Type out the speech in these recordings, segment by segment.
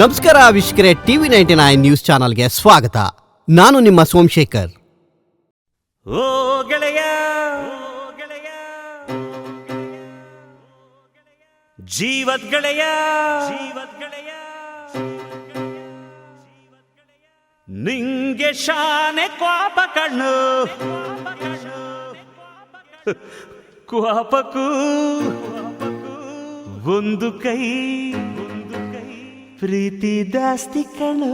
ನಮಸ್ಕಾರ ವೀಕ್ಷಕರೇ, TV ninety nine news ಚಾನಲ್ಗೆ ಸ್ವಾಗತ. ನಾನು ನಿಮ್ಮ ಸೋಮಶೇಖರ್. ಓ ಗೆಳೆಯ, ಜೀವದ್ ಗೆಳೆಯ ಜೀವದ್ ಗೆಳೆಯ ನಿಂಗೆ ಶಾನೆ ಕ್ವಾಪ ಕಣ್ಣು. ಕ್ವಾಪಕ್ಕೂ ಒಂದು ಕೈ. ಪ್ರೀತಿ ಜಾಸ್ತಿ ಕಣ್ಣು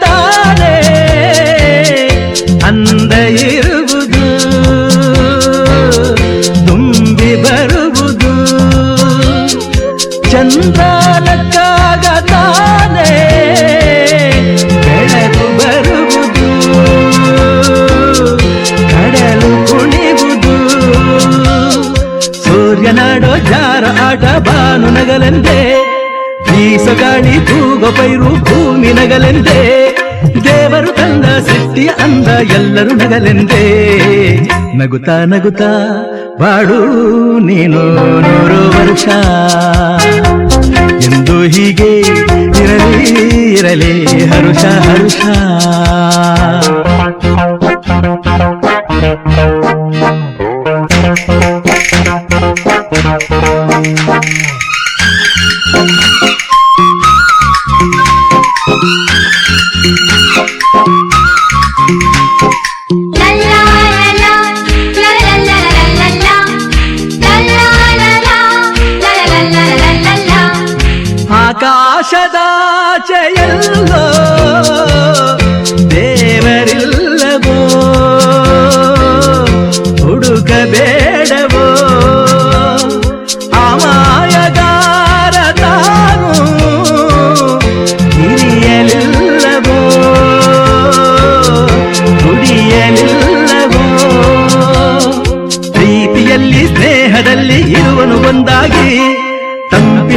ತಾನೇ ಅಂದ ಇರುವುದು ತುಂಬಿ ಬರುವುದು ಚಂದ್ರನಕ್ಕಾಗ ತಾನೇ ಬೆಳಕು ಬರುವುದು ಕಡಲು ಕುಣಿವುದು ಸೂರ್ಯನಾಡೋ ಜಾರ ಆಟ ಬಾನು ನಗಲೆಂದೇ ಬೀಸೋ ಗಾಳಿ ತೂಗೋ ಪೈರು ಭೂಮಿ ನಗಲೆಂದೇ, ದೇವರು ತಂದ ಸೃಷ್ಟಿಯ ಅಂದ ಎಲ್ಲರೂ ನಗಲೆಂದೇ. ನಗುತ್ತಾ ನಗುತ್ತಾ ಬಾಡು ನೀನು ನೂರು ವರ್ಷ. ಎಂದು ಹೀಗೆ ಇರಲಿ ಇರಲಿ ಹರುಷ ಹರುಷ. ಆಕಾಶದಾಚೆಯಲ್ಲೋ ದೇವರಿಲ್ಲವೋ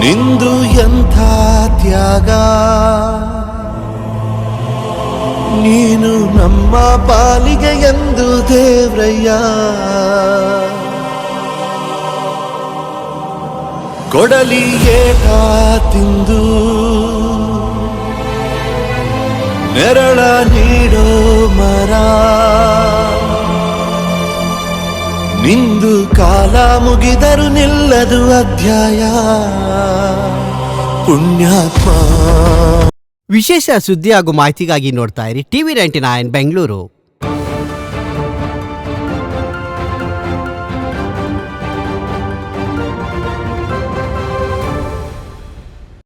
ನಿಂದು ಎಂಥ ತ್ಯಾಗ? ನೀನು ನಮ್ಮ ಪಾಲಿಗೆ ಎಂದು ದೇವ್ರಯ್ಯ. ಕೊಡಲಿ ಏಟ ತಿಂದು. ನೆರಳ ನೀಡೋ ಮರ. ನಿಂದು ಕಾಲ ಮುಗಿದರು ನಿಲ್ಲದು ಅಧ್ಯಾಯ. ಪುಣ್ಯಾತ್ಮ. ವಿಶೇಷ ಸುದ್ದಿ ಹಾಗೂ ಮಾಹಿತಿಗಾಗಿ ನೋಡ್ತಾ ಇರಿ ಟಿವಿ ನೈಂಟಿ ನೈನ್ ಬೆಂಗಳೂರು.